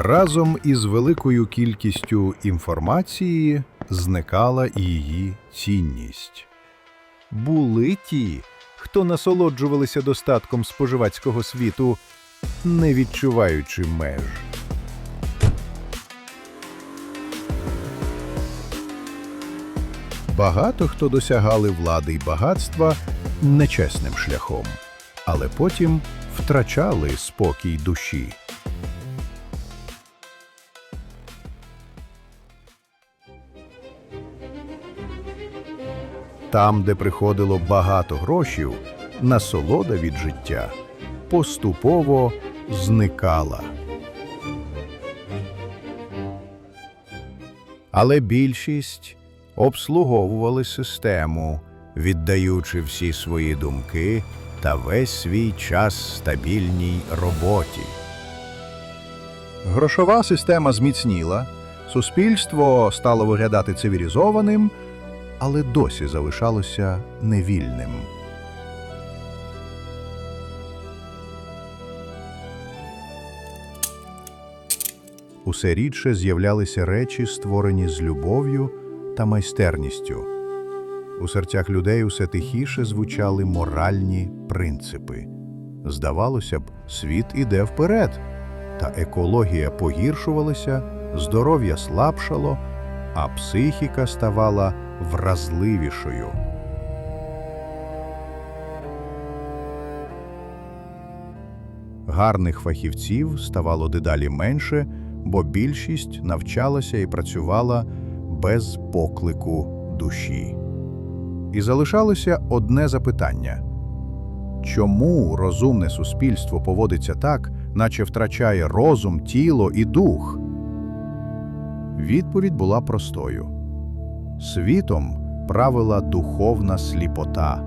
Разом із великою кількістю інформації зникала і її цінність. Були ті, хто насолоджувалися достатком споживацького світу, не відчуваючи меж. Багато хто досягали влади й багатства нечесним шляхом, але потім втрачали спокій душі. Там, де приходило багато грошів, насолода від життя поступово зникала. Але більшість обслуговували систему, віддаючи всі свої думки та весь свій час стабільній роботі. Грошова система зміцніла, суспільство стало виглядати цивілізованим, але досі залишалося невільним. Усе рідше з'являлися речі, створені з любов'ю та майстерністю. У серцях людей усе тихіше звучали моральні принципи. Здавалося б, світ іде вперед, та екологія погіршувалася, здоров'я слабшало, а психіка ставала вразливішою. Гарних фахівців ставало дедалі менше, бо більшість навчалася і працювала без поклику душі. І залишалося одне запитання: чому розумне суспільство поводиться так, наче втрачає розум, тіло і дух? Відповідь була простою: світом правила духовна сліпота.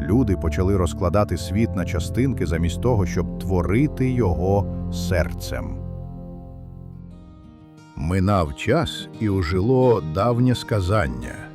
Люди почали розкладати світ на частинки замість того, щоб творити його серцем. Минав час і ожило давнє сказання.